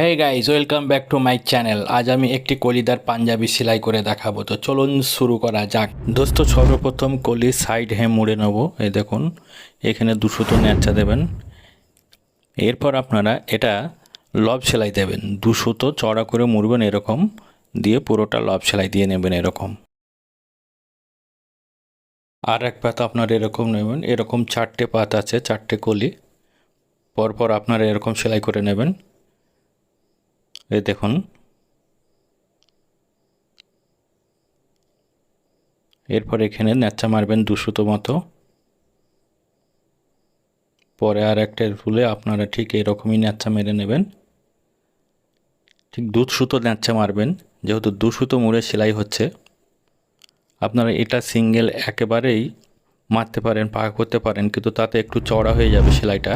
Hey guys welcome back to my channel আজ আমি একটি কলিদার পাঞ্জাবি সেলাই করে দেখাবো। তো চলুন শুরু করা যাক। দোস্ত, সর্বপ্রথম কলি সাইড হ্যাঁ মুড়ে নেব। এই দেখুন, এখানে দুশো তো ন্যাচা দেবেন। এরপর আপনারা এটা লব সেলাই দেবেন। দুশো তো চড়া করে মুড়বেন এরকম, দিয়ে পুরোটা লব সেলাই দিয়ে নেবেন এরকম। আর এক পাতা আপনার এরকম নেবেন। এরকম চারটে পাত আছে, চারটে কলি। পরপর আপনারা এরকম সেলাই করে নেবেন। এই দেখুন। এরপর এখানে ন্যাচা মারবেন দুশোতো মতো। পরে আর একটা ফুলে আপনারা ঠিক এরকমই ন্যাচা মেরে নেবেন। ঠিক দু সুতো ন্যাচা মারবেন, যেহেতু দু সুতো মুড়ে সেলাই হচ্ছে। আপনারা এটা সিঙ্গেল একেবারেই মারতে পারেন পাকা করতে পারেন, কিন্তু তাতে একটু চড়া হয়ে যাবে সেলাইটা।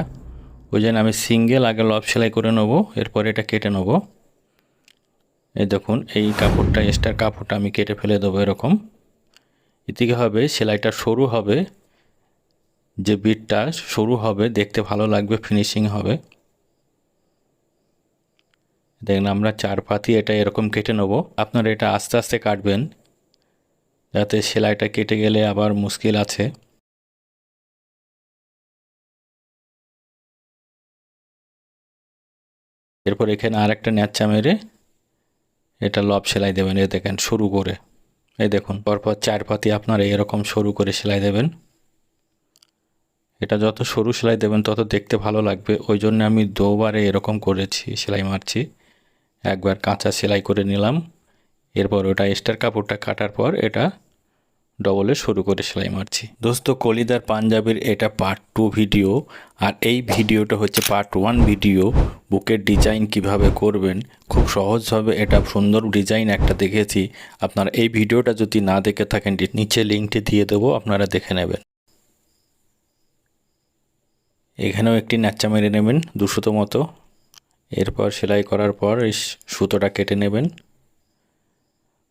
ওই জন্য আমি সিঙ্গেল আগে লব সেলাই করে নেব, এরপর এটা কেটে নেব। এই দেখুন, এই কাপড়টা, এক্সট্রা কাপড়টা আমি কেটে ফেলে দেবো এরকম। এদিকে হবে, সেলাইটা সরু হবে। যে বিটটা সরু হবে, দেখতে ভালো লাগবে ফিনিশিং হবে। দেখুন, আমরা চার পাতি এটা এরকম কেটে নেব। আপনারা এটা আস্তে আস্তে কাটবেন, যাতে সেলাইটা কেটে গেলে আবার মুশকিল আছে। এরপর এখানে আরেকটা ন্যাচা মেরে এটা লব সেলাই দেবেন এ দেখেন শুরু করে। এই দেখুন, পরপর চার পাতি আপনারা এরকম সরু করে সেলাই দেবেন। এটা যত সরু সেলাই দেবেন, তত দেখতে ভালো লাগবে। ওই জন্য আমি দুবারে এরকম করেছি, সেলাই মারছি। একবার কাঁচা সেলাই করে নিলাম। এরপর ওটা স্টার কাপড়টা কাটার পর এটা ডবলে শুরু করে সেলাই মারছি। দোস্ত, কলিদার পাঞ্জাবির এটা পার্ট টু ভিডিও আর এই ভিডিওটা হচ্ছে পার্ট ওয়ান ভিডিও বুকের ডিজাইন কীভাবে করবেন, খুব সহজভাবে এটা সুন্দর ডিজাইন একটা দেখেছি। আপনারা এই ভিডিওটা যদি না দেখে থাকেন নিচে লিঙ্কটি দিয়ে দেবো, আপনারা দেখে নেবেন। এখানেও একটি ন্যাচা মেরে নেবেন দুশোতো মতো। এরপর সেলাই করার পর এই সুতোটা কেটে নেবেন।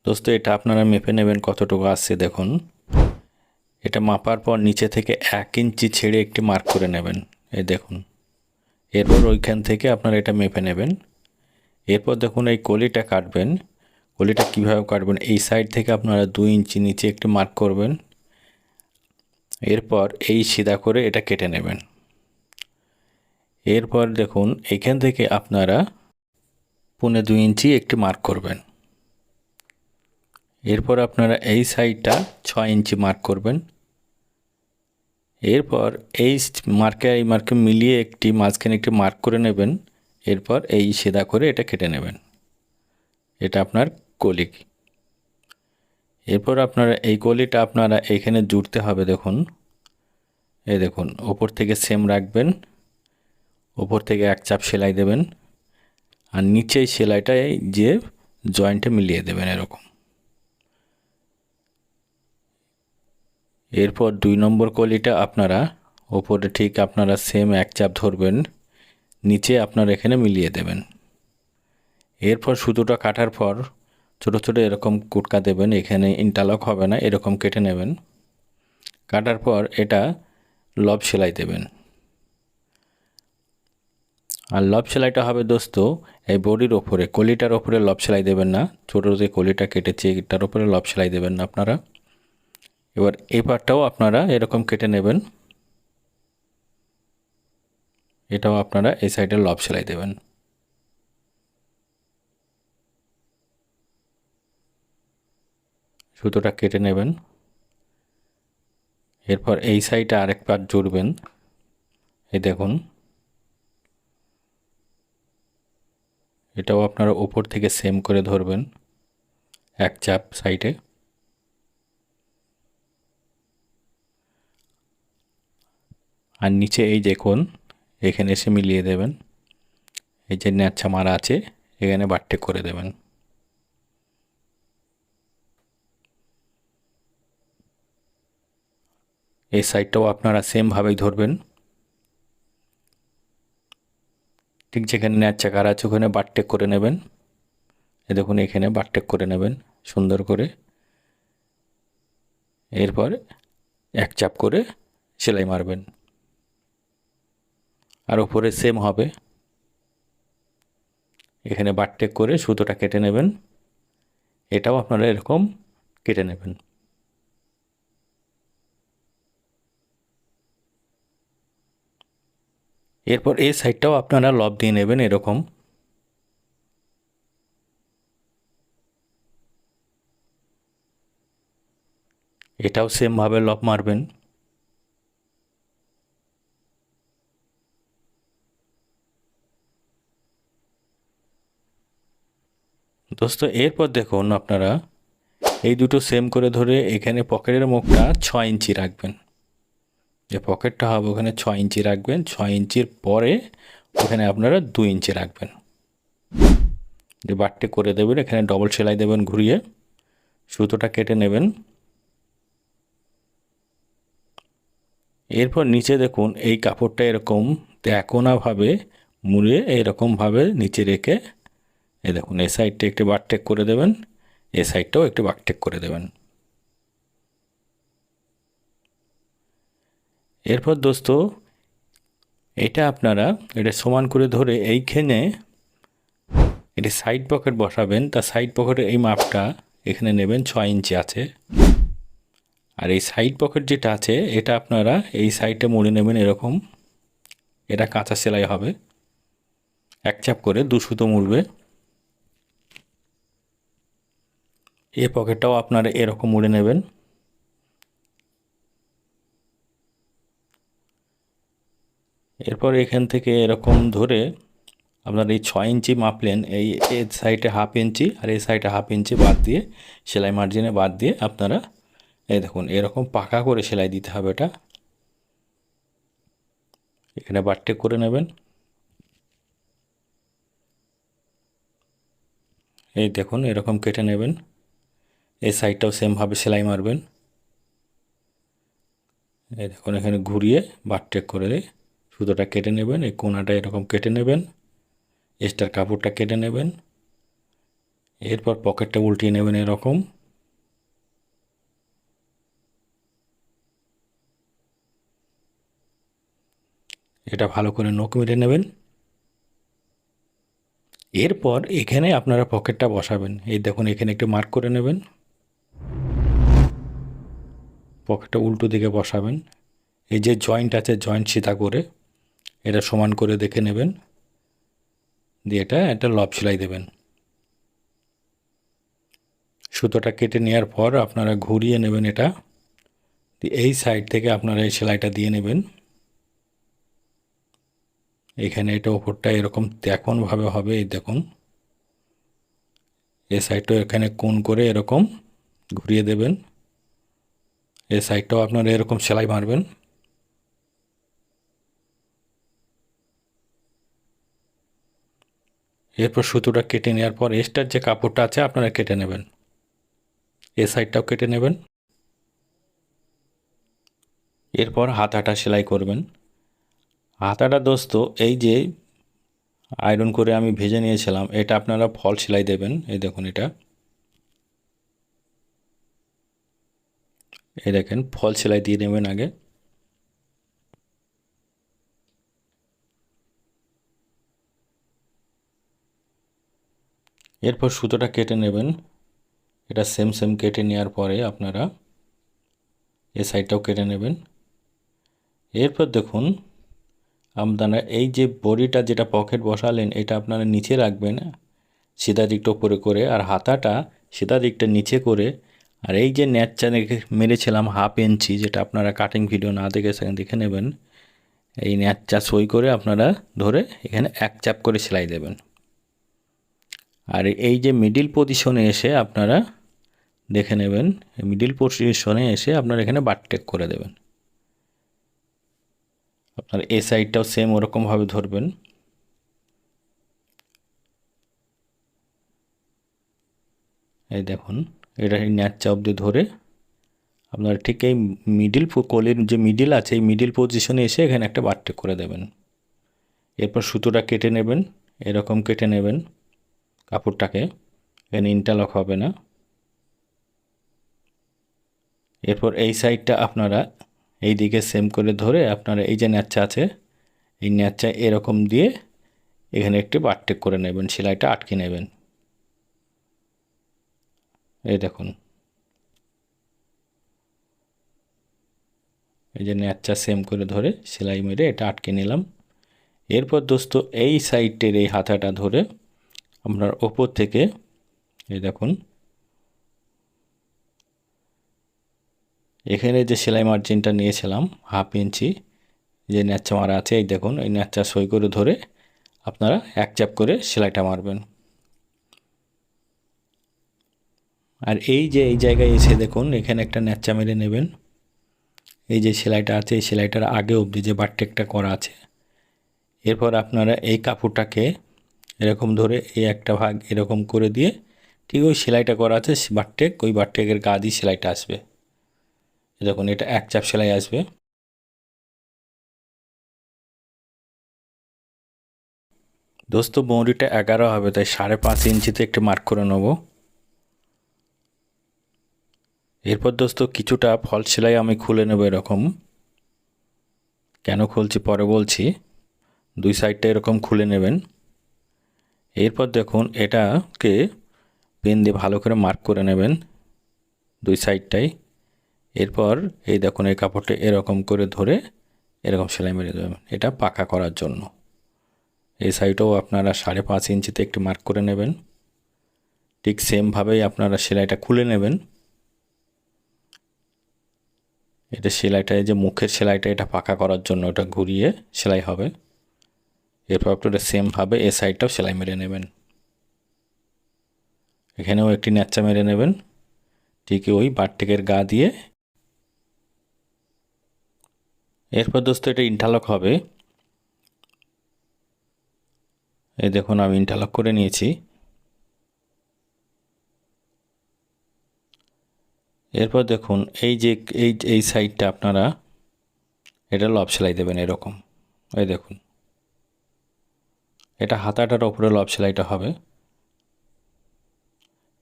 দোস্ত, এটা আপনারা মেপে নেবেন কতটুকু আসছে দেখুন। এটা মাপার পর নিচে থেকে এক ইঞ্চি ছেড়ে একটি মার্ক করে নেবেন। এই দেখুন। এরপর ওইখান থেকে আপনারা এটা মেপে নেবেন। এরপর দেখুন, এই কলিটা কাটবেন। কলিটা কীভাবে কাটবেন? এই সাইড থেকে আপনারা দুই ইঞ্চি নিচে একটি মার্ক করবেন। এরপর এই সিধা করে এটা কেটে নেবেন। এরপর দেখুন, এখান থেকে আপনারা পুনে দুই ইঞ্চি একটি মার্ক করবেন। এরপর আপনারা এই সাইডটা ছয় ইঞ্চি মার্ক করবেন। এরপর এই মার্কে এই মার্কে মিলিয়ে একটি, মাঝখানে একটি মার্ক করে নেবেন। এরপর এই সেদা করে এটা কেটে নেবেন। এটা আপনার কলি এরপর আপনারা এই কলিটা আপনারা এখানে জুড়তে হবে দেখুন। এই দেখুন, ওপর থেকে সেম রাখবেন। ওপর থেকে এক চাপ সেলাই দেবেন। আর নিচে সেলাইটা যে জয়েন্টে মিলিয়ে দেবেন এরকম। এরপর দুই নম্বর কলিটা আপনারা, ওপরে ঠিক আপনারা সেম এক চাপ ধরবেন, নিচে আপনারা এখানে মিলিয়ে দেবেন। এরপর সুতোটা কাটার পর ছোট ছোট এরকম কুটকা দেবেন, এখানে ইন্টালক হবে না, এরকম কেটে নেবেন। কাটার পর এটা লব সেলাই দেবেন। আর লব সেলাইটা হবে দোস্ত, এই বডির ওপরে, কলিটার ওপরে লব সেলাই দেবেন না, ছোটো যে কলিটা কেটেছে, এটার ওপরে লব সেলাই দেবেন না আপনারা। এবার এই পার্টটাও আপনারা এরকম কেটে নেবেন। এটাও আপনারা এই সাইডে লব সেলাই দেবেন। সুতোটা কেটে নেবেন। এরপর এই সাইডে আরেক পার্ট জুড়বেন। এই দেখুন। এটাও আপনারা উপর থেকে সেম করে ধরবেন। এক চাপ সাইডে। আর নিচে এই দেখুন, এখানে এসে মিলিয়ে দেবেন। এই যে ন্যাচা মারা আছে, এখানে বাট্টে করে দেবেন। এই সাইডটাও আপনারা সেমভাবেই ধরবেন। ঠিক যেখানে ন্যাচা কার আছে, ওখানে বাটটেক করে নেবেন। এ দেখুন, এখানে বাটটেক করে নেবেন, সুন্দর করে। এরপর এক চাপ করে সেলাই মারবেন। আর ওপরে সেম হবে। এখানে বারটেক করে সুতোটা কেটে নেবেন। এটাও আপনারা এরকম কেটে নেবেন। এরপর এই সাইডটাও আপনারা লব দিয়ে নেবেন এরকম। এটাও সেমভাবে লব মারবেন। দোস্ত, এরপর দেখুন আপনারা, এই দুটো সেম করে ধরে এখানে পকেটের মুখটা ছয় ইঞ্চি রাখবেন। যে পকেটটা হবে ওখানে ছয় ইঞ্চি রাখবেন, ছয় ইঞ্চির পরে ওখানে আপনারা দু ইঞ্চি রাখবেন। যে বাট্টে করে দেবেন, এখানে ডবল সেলাই দেবেন ঘুরিয়ে, সুতোটা কেটে নেবেন। এরপর নিচে দেখুন, এই কাপড়টা এরকম একোনাভাবে মুড়ে এরকমভাবে নিচে রেখে এই দেখুন এ সাইডটা একটু বারটেক করে দেবেন এ সাইডটাও একটু বারটেক করে দেবেন। এরপর দোস্ত, এটা আপনারা এটা সমান করে ধরে এইখানে এটি সাইড পকেট বসাবেন, তা সাইড পকেটের এই মাপটা এখানে নেবেন ছয় ইঞ্চি আছে। আর এই সাইড পকেট যেটা আছে, এটা আপনারা এই সাইডটা মুড়ে নেবেন এরকম, এটা কাঁচা সেলাই হবে। এক চাপ করে দু সুতো মুড়বে। এই পকেটটাও আপনারা এরকম মুড়ে নেবেন। এরপর এখান থেকে এরকম ধরে আপনার এই ছয় ইঞ্চি মাপলেন, এই এই সাইডে হাফ ইঞ্চি আর এই সাইডে হাফ ইঞ্চি বাদ দিয়ে, সেলাই মার্জিনে বাদ দিয়ে আপনারা এই দেখুন, এরকম পাকা করে সেলাই দিতে হবে এটা। এখানে বাট্টে করে নেবেন। এই দেখুন, এরকম কেটে নেবেন। এই সাইডটাও সেমভাবে সেলাই মারবেন। এই দেখুন, এখানে ঘুরিয়ে বাটটেক করে সুতোটা কেটে নেবেন, এই কোনাটা এরকম কেটে নেবেন এক্সট্রার কাপড়টা কেটে নেবেন। এরপর পকেটটা উল্টিয়ে নেবেন এরকম। এটা ভালো করে নখ মেরে নেবেন। এরপর এখানে আপনারা পকেটটা বসাবেন। এই দেখুন, এখানে একটু মার্ক করে নেবেন। পকেটটা উল্টো দিকে বসাবেন। এই যে জয়েন্ট আছে জয়েন্ট সিধা করে এটা সমান করে দেখে নেবেন। দিয়ে এটা একটা লব সেলাই দেবেন। সুতোটা কেটে নেওয়ার পর আপনারা ঘুরিয়ে নেবেন এটা। এই সাইড থেকে আপনারা এই সেলাইটা দিয়ে নেবেন। এখানে এটা ওপরটা এরকম তেমনভাবে হবে, এই দেখুন। এ সাইডটা এখানে কোন করে এরকম ঘুরিয়ে দেবেন। এ সাইডটাও আপনারা এরকম সেলাই মারবেন। এরপর সুতোটা কেটে নেওয়ার পর এক্সট্রার যে কাপড়টা আছে আপনারা কেটে নেবেন। এ সাইডটাও কেটে নেবেন। এরপর হাতাটা সেলাই করবেন। হাতাটা দোস্ত, এই যে আয়রন করে আমি ভেজে নিয়েছিলাম, এটা আপনারা ফল সেলাই দেবেন। এই দেখুন এটা। এই দেখেন, ফল সেলাই দিয়ে নেবেন আগে। এরপর সুতোটা কেটে নেবেন। এটা সেম সেম কেটে নেওয়ার পরে আপনারা এ সাইডটাও কেটে নেবেন। এরপর দেখুন, আপনারা এই যে বড়িটা যেটা পকেট বসালেন, এটা আপনারা নিচে রাখবেন, সিধা দিকটা উপরে করে, আর হাতাটা সিধা দিকটা নিচে করে আর এই যে ন্যাচটা মেরেছিলাম হাফ ইঞ্চি যেটা আপনারা কাটিং ভিডিও না দেখে সেখানে দেখে নেবেন, এই ন্যাচটা সই করে আপনারা ধরে এখানে এক চাপ করে সেলাই দেবেন। আর এই যে মিডিল পজিশনে এসে আপনারা দেখে নেবেন মিডিল পজিশনে এসে আপনারা এখানে বাটটেক করে দেবেন। আপনার এ সাইডটাও সেম ওরকমভাবে ধরবেন। এই দেখুন। এটা এই ন্যাচা অবধি ধরে আপনার ঠিক এই মিডিল কোলের যে মিডিল আছে, এই মিডিল পজিশনে এসে এখানে একটা বাটটেক করে দেবেন। এরপর সুতোটা কেটে নেবেন, এরকম কেটে নেবেন কাপড়টাকে, এখানে ইন্টারলক হবে না। এরপর এই সাইডটা আপনারা এই দিকে সেম করে ধরে আপনারা এই যে ন্যাচা আছে, এই ন্যাচা এরকম দিয়ে এখানে একটি বারটেক করে নেবেন, সেলাইটা আটকে নেবেন। এই দেখুন। এই যে ন্যাচটা সেম করে ধরে সেলাই মেরে এটা আটকে নিলাম। এরপর দোস্ত, এই সাইডের এই হাতাটা ধরে আপনার ওপর থেকে, এই দেখুন। এখানে যে সেলাই মার্জিনটা নিয়েছিলাম, হাফ ইঞ্চি যে ন্যাচা মারা আছে, এই দেখুন, এই ন্যাচা সই করে ধরে আপনারা এক চাপ করে সেলাইটা মারবেন। আর এই যে, এই জায়গায় এসে দেখুন, এখানে একটা ন্যাচা মেরে নেবেন। এই যে সেলাইটা আছে, এই সেলাইটার আগে অবধি যে বারটেকটা করা আছে, এরপর আপনারা এই কাপড়টাকে এরকম ধরে এই একটা ভাগ এরকম করে দিয়ে ঠিক ওই সেলাইটা করা আছে বারটেক, ওই বারটেকের গা দিয়ে সেলাইটা আসবে। দেখুন, এটা এক চাপ সেলাই আসবে। দোস্ত বৌড়িটা এগারো হবে, তাই সাড়ে পাঁচ ইঞ্চিতে একটু মার্ক করে নেব। এরপর দোস্ত, কিছুটা ফল সেলাই আমি খুলে নেব এরকম। কেন খুলছি পরে বলছি। দুই সাইডটা এরকম খুলে নেবেন। এরপর দেখুন, এটাকে পেন দিয়ে ভালো করে মার্ক করে নেবেন দুই সাইডটাই। এরপর এই দেখুন, এই কাপড়টা এরকম করে ধরে এরকম সেলাই মেরে দেবেন। এটা পাকা করার জন্য। এই সাইডেও আপনারা সাড়ে পাঁচ ইঞ্চিতে একটি মার্ক করে নেবেন। ঠিক সেমভাবেই আপনারা সেলাইটা খুলে নেবেন। এটা সেলাইটা যে মুখের সেলাইটা, এটা পাকা করার জন্য এটা ঘুরিয়ে সেলাই হবে। এরপর আপনারা সেমভাবে এ সাইডটাও সেলাই মেরে নেবেন। এখানেও একটি ন্যাচা মেরে নেবেন। ঠিক ওই বারটেকের গা দিয়ে। এরপর দোস্ত এটা ইন্টারলক হবে। এই দেখুন আমি ইন্টারলক করে নিয়েছি। এরপর দেখুন, এই যে, এই এই সাইডটা আপনারা, এটা লব সেলাই দেবেন এরকম। এই দেখুন। এটা হাতাটার ওপরে লব সেলাইটা হবে।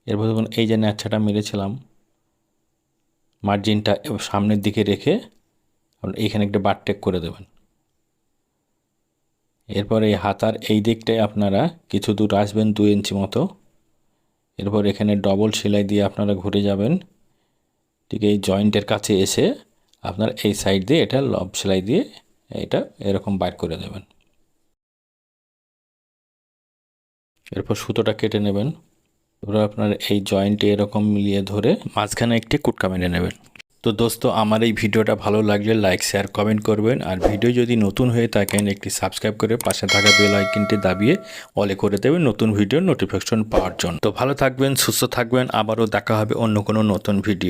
এরপর দেখুন, এই যে ন্যাচাটা মেরেছিলাম মার্জিনটা সামনের দিকে রেখে এইখানে একটা বারটেক করে দেবেন। এরপর এই হাতার এই দিকটায় আপনারা কিছু দূর আসবেন দু ইঞ্চি মতো। এরপর এখানে ডবল সেলাই দিয়ে আপনারা ঘুরে যাবেন। ঠিক এই জয়েন্টের কাছে এসে আপনার এই সাইড দিয়ে এটা লব সেলাই দিয়ে এটা এরকম বাইর করে দেবেন। এরপর সুতোটা কেটে নেবেন। এরপর আপনার এই জয়েন্টে এরকম মিলিয়ে ধরে মাঝখানে একটি কুটকা মেরে নেবেন। তো দোস্ত, আমার এই ভিডিওটা ভালো লাগলে লাইক শেয়ার কমেন্ট করবেন। আর ভিডিও যদি নতুন হয়ে থাকেন, একটি সাবস্ক্রাইব করে পাশে থাকা বেল আইকনটি দাবিয়ে অলে করে দেবেন নতুন ভিডিওর নোটিফিকেশন পাওয়ার জন্য। তো ভালো থাকবেন, সুস্থ থাকবেন। আবারও দেখা হবে অন্য কোনো নতুন ভিডিও